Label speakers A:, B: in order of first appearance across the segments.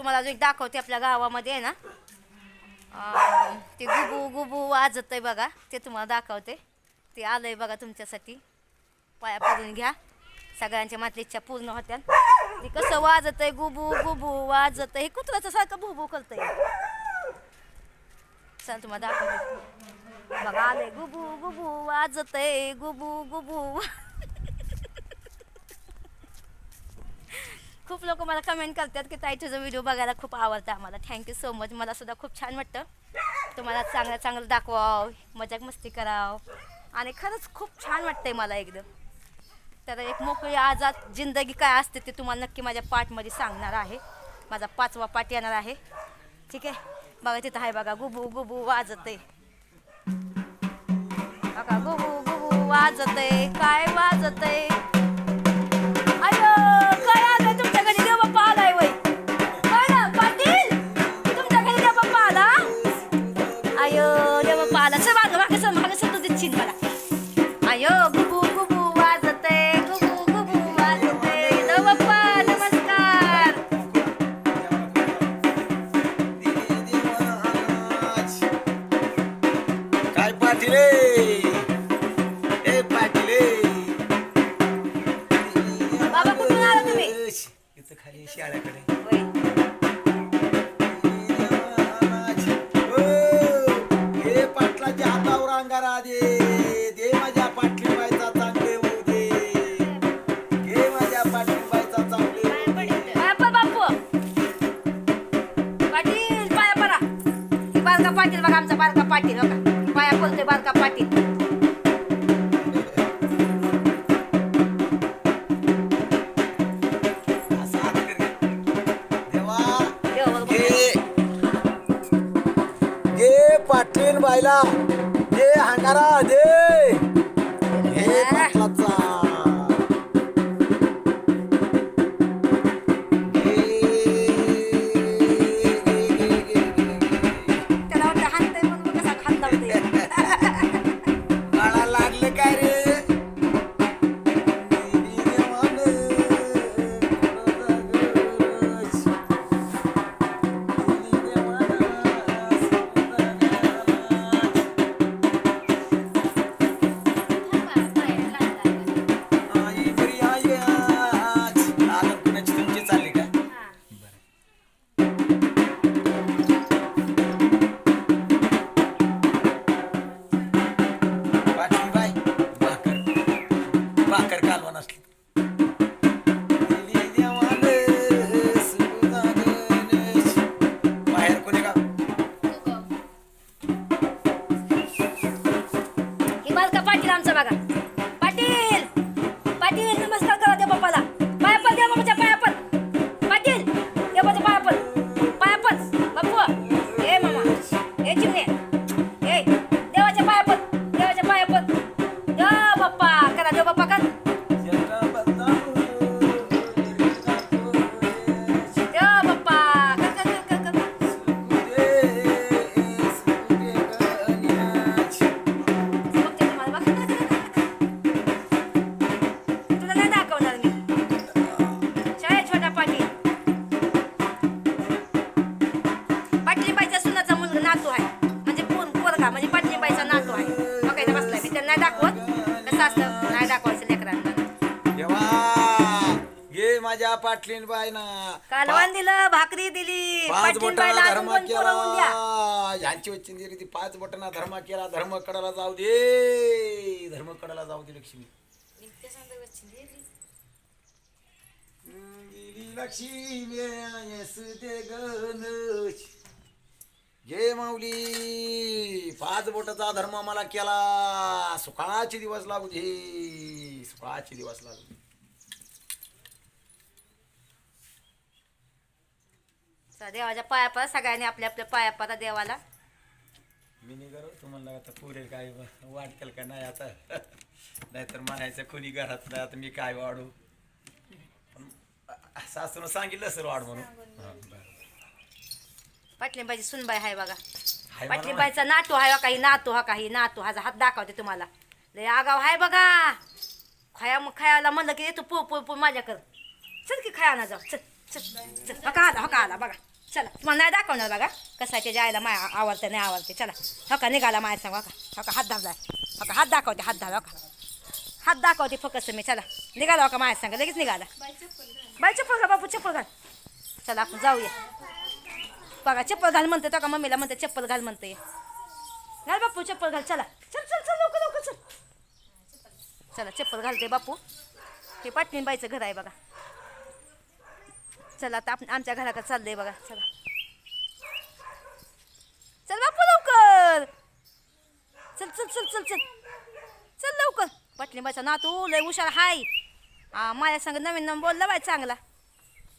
A: तुम्हाला अजून एक दाखवते आपल्या गावामध्ये आहे ना. ते गुबू गुबू वाजत आहे बघा. ते तुम्हाला दाखवते. ते आलंय बघा तुमच्यासाठी. पाया पडून घ्या. सगळ्यांच्या मातली इच्छा पूर्ण होत्या. ते कसं वाजत आहे गुबू गुबू वाजत आहे कुत्र्याचं सारखं बुभू करत आहे चल तुम्हाला दाखवते. बघा आलंय. गुबू गुबू वाजत आहे गुबू गुबू खूप लोक मला कमेंट करतात की ताई तुझं व्हिडिओ बघायला खूप आवडतं आम्हाला. थँक्यू सो मच मला सुद्धा खूप छान वाटतं. तुम्हाला चांगलं चांगलं दाखवाव मजाक मस्ती कराव. आणि खरंच खूप छान वाटतंय मला एकदम. तर एक मोकळी आजाद जिंदगी काय असते ते तुम्हाला नक्की माझ्या पाठमध्ये सांगणार आहे. माझा पाचवा पाठ येणार आहे. ठीक आहे? बघा तिथं आहे बघा गुबू गुबू वाजत आहे बघा गुबू गुबू वाजत आहे काय वाजत आहे आमचा बारका पाटील पाया पडतोय बारका पाटील
B: पाटील बायला. दे हंगारा दे. हे पाटलाचा. माझ्या पाटलीन बाई ना
A: कालवण दिलं भाकरी दिली
B: पाच
A: अजून
B: धर्म केला. यांची वच्ची दिली ती पाच बोटांना धर्म केला. धर्म कडाला जाऊ दे. धर्म कडाला जाऊ दे लक्ष्मी. लक्ष्मी जय माऊली पाच बोटाचा धर्म मला केला. सुखाचे दिवस लागू दे. सुखाचे दिवस लागू दे.
A: चला, देवाच्या पाया पडा सगळ्यांनी आपल्या आपल्या पाया पडा देवाला.
B: मी निघालो तुम्हाला आता पुढे काय वाटकेल का नाही आता. नाहीतर म्हणायचं कोणी घरात नाही आता मी काय वाढू? सासून सांगितलं सर वाढ म्हणून. बरं.
A: पाटलीबाईची सुनबाई आहे बघा.
B: हाय मला
A: पाटलीबाईचा नातू आहे काही नातू हा काही नातू. हा हात दाखवते तुम्हाला. लय आगाव आहे बघा. खया मग खयाला म्हणलं की येतो पो पो पो माझ्याकडं. चल की खया ना जाऊ. चल चल चल. हा का आला हा का आला बघा. चला तुम्हाला नाही दाखवणार बघा कसा आहे त्याच्या आईला माय आवडते नाही आवडते. चला हो का निघाला माया सांग हो का? हो का हात धरलाय. हो का हात दाखवते हात धाव हो का? हात दाखवते फक्त मी चला. निघाला हो का माया सांग? लगेच निघाला. बाई चप्पल घाल बापू चप्पल घाल. चला आपण जाऊया. बघा चप्पल घाल म्हणते तो का मम्मीला म्हणते चप्पल घाल म्हणते. घाल बापू चप्पल घाल चला. चल चल चल लवकर लवकर चल. चला चप्पल घालते बापू. हे पाटणीबाईचं घर आहे बघा. चला आता आपण आमच्या घराकडे चाललंय बघा चला. चल बापू लवकर. चल चल चल चल चल. चल लवकर. पाटणीबाईचा नातू लय हुशार हाय. हा माझ्या संग नवीन नवीन बोलला बाय चांगला.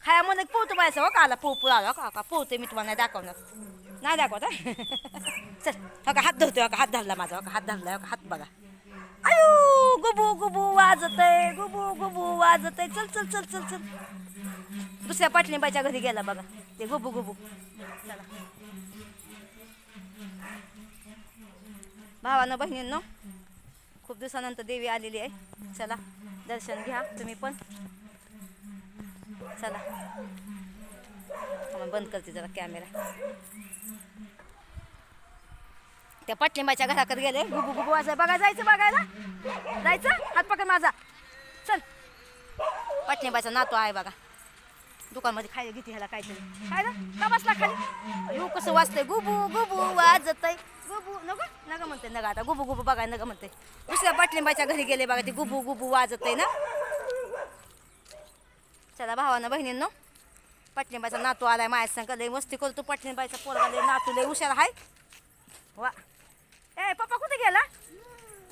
A: खाया म्हणलं पोहतो बायचा हो, हो का आला पोहपूर आला का का पोहते मी तुम्हाला नाही दाखवणार. नाही दाखवत चल हो का हात धरतोय हो का हात धरला माझा हो का हात धरला हो, का हात बघा. आयु गुबू गुबू वाजतय गुबू गुबू वाजतय. चल चल चल चल चल. दुसऱ्या पाटलिंबाच्या घरी गेला बघा. ते गुबू गुबू. चला भावानं बहिणींनो खूप दिवसानंतर देवी आलेली आहे. चला दर्शन घ्या तुम्ही पण. चला. बंद करते जरा कॅमेरा. त्या पाटलिंबाच्या घराकडे गेले. गुबू गुबू वाजाय बघा जायचं बघायला. जायचं? हात पकड माझा. चल. पाटलिंबाचा नातू आहे बघा. दुकानमध्ये खायला घेते ह्याला काहीतरी. काय ना? का बसला खाली? येऊ कसं वाजतंय? गुबू गुबू वाजतय. गुबू नका नका म्हणते नका आता. गुबू गुबू बघा नका म्हणते दुसऱ्या पाटलिंबाच्या घरी गेले बघा ते गुबू गुबू वाजतय ना? चला भावानं बहिणींनो पाटलिंबाचा नातू आलाय माझ्या संग. लय मस्ती करतो पाटलिंबाचा पोरगा लय नातू लय हुशार हाय. वा. ए पप्पा कुठे गेला?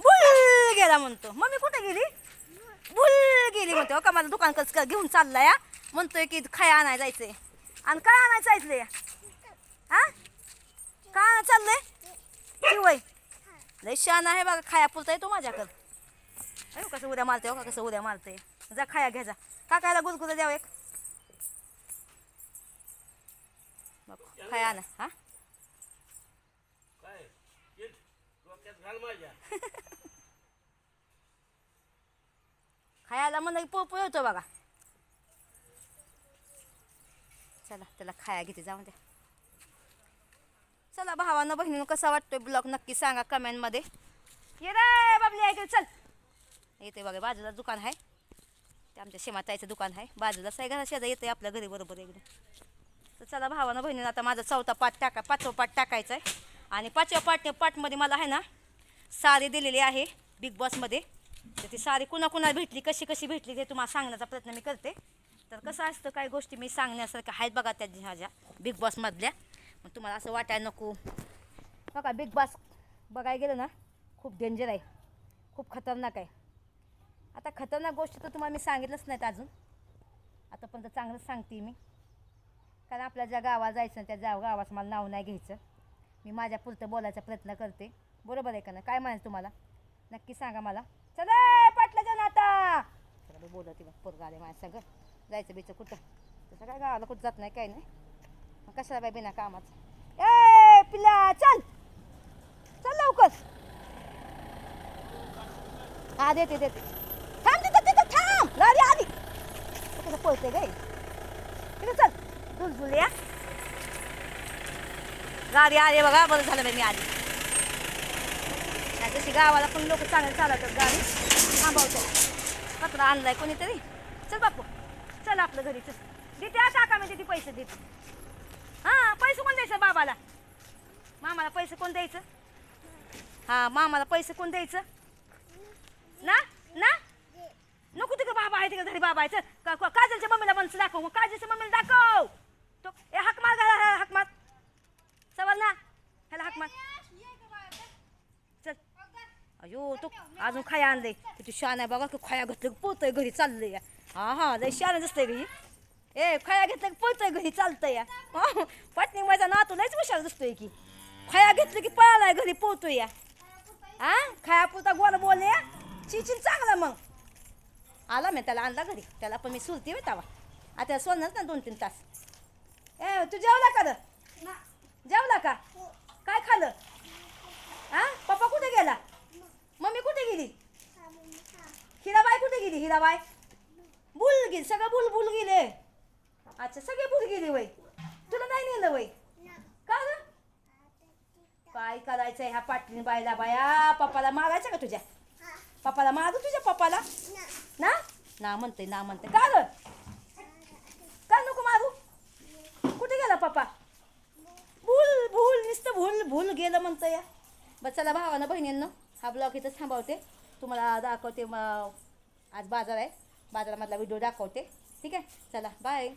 A: बुल गेला म्हणतो. मम्मी कुठे गेली? बुल गेली म्हणते. हो का मला दुकान कच घेऊन चाललाय या म्हणतोय की खाया आणाय जायचंय. आणि काय आणायचं जायचंय? हा? काय आणायला चाललंय? ती वय लय शान आहे बघा खाया पुरता येतो माझ्याकडं. अयो कसं उद्या मारते हो का कसं उद्या मारते जा खाया घ्या जा. काकायला गुलगुला द्यावं एक. खाया आणा हा?
C: काय?
A: खायला म्हणलं की पोपो येतो बघा. चला त्याला खाया घेते जाऊन द्या चला भावानं बहिणीनं कसा वाटतोय ब्लॉग नक्की सांगा कमेंटमध्ये. ये रे बाबली ऐकलं चल. येते बघा बाजूला दुकान आहे. ते आमच्या शेमाताईचं दुकान आहे. बाजूला साई घरा शेजा येते आपल्या घरी बरोबर एकदम तर चला भावानं बहिणीनं आता माझा चौथा पाठ टाका पाचवा पाठ टाकायचा आहे. आणि पाचव्या पाठ पाठमध्ये मला आहे ना साडी दिलेली आहे बिग बॉसमध्ये. तर ती साडी कुणाकुणाला भेटली कशी कशी भेटली ते तुम्हाला सांगण्याचा प्रयत्न मी करते. तर कसं असतं काही गोष्टी मी सांगण्यासारख्या आहेत बघा त्या माझ्या बिग बॉसमधल्या मग तुम्हाला असं वाटायला नको. बघा बिग बॉस बघायला गेलं ना खूप डेंजर आहे. खूप खतरनाक आहे. आता खतरनाक गोष्टी तर तुम्हाला मी सांगितलंच नाहीत अजून. आता पण तर चांगलंच सांगते मी. कारण आपल्या ज्या गावाला जायचं त्या ज्या गावाचं मला नाव नाही घ्यायचं. मी माझ्या पुरतं बोलायचा प्रयत्न करते. बरोबर आहे का ना काय म्हणायचं तुम्हाला? नक्की सांगा मला. चला पाटलं नाता! आता मी बोलते बघ पोरगा आले माझ्या सगळं जायचं बिचं कुठं? तसं काय गावाला कुठं जात नाही काय नाही. मग कशाला बाय बिना कामाचं? ए पिल्ला चल! चल लवकर! हा देते देते. थांब तिथं तिथं थांब! गाडी आली तिथं पळते गे तिथं चल. झुलझुल्या गाडी आली बघा बरं झालं बाई मी आली. नाही तशी गावाला पण लोक चांगले चालवतात गाडी. थांबवतात कचरा आणलाय कोणीतरी. चल बापू. चला आपलं घरी चल देते आता का मी देते पैसे देते. हां पैसे कोण द्यायचं बाबाला? मामाला पैसे कोण द्यायचं? हां मामाला पैसे कोण द्यायचं? ना ना? नको तिकडे बाबा आहे तिकडे घरी बाबा आहे. चल का- काजलच्या मम्मीला म्हणचं दाखव मग काजलच्या मम्मीला दाखव. तो ए हाक मार घाला हाक मार. सवाल ना ह्याला हाक मार. चल. अयो तो अजून खाया आणलंय. किती शान आहे बघा की खाया घातलं की पोतय घरी चाललंय या. हा हा लय शान दिसतंय घरी ए खाया घेतलं की पळतोय घरी चालतंय या. हा, पाटणी माझा नातू लयच हुशार दिसतोय की. खाया घेतलं की पळालाय घरी पोहतोय या. हा खया पुरता गोल या. चिचिन चांगला मग. आला मी त्याला आणला घरी. त्याला पण मी सुलती होय तवा. आता सोडणार ना दोन तीन तास. ए तू जेवला का रे? जेवला का? काय खाल्लं? हा पप्पा कुठे गेला? मम्मी कुठे गेली? हिराबाई कुठे गेली हिराबाई? गेले सगळं बुल बुल गेले. अच्छा सगळे बुल गेले वय. तुला नाही नेलं वय? का ग? काय करायचं ह्या पाटणी बायला बाया? पप्पाला मारायचं का तुझ्या? पप्पाला मारू तुझ्या पप्पाला? ना? ना म्हणते ना म्हणते का ग? का नको मारू? कुठे गेला पप्पा? भूल भूल नुसतं भूल भूल गेलं म्हणतं या. बस चला भावानं बहिणींना हा ब्लॉग इथं थांबवते. तुम्हाला दाखवते आज बाजार आहे. बाजारामधला व्हिडिओ दाखवते. ठीक आहे? चला बाय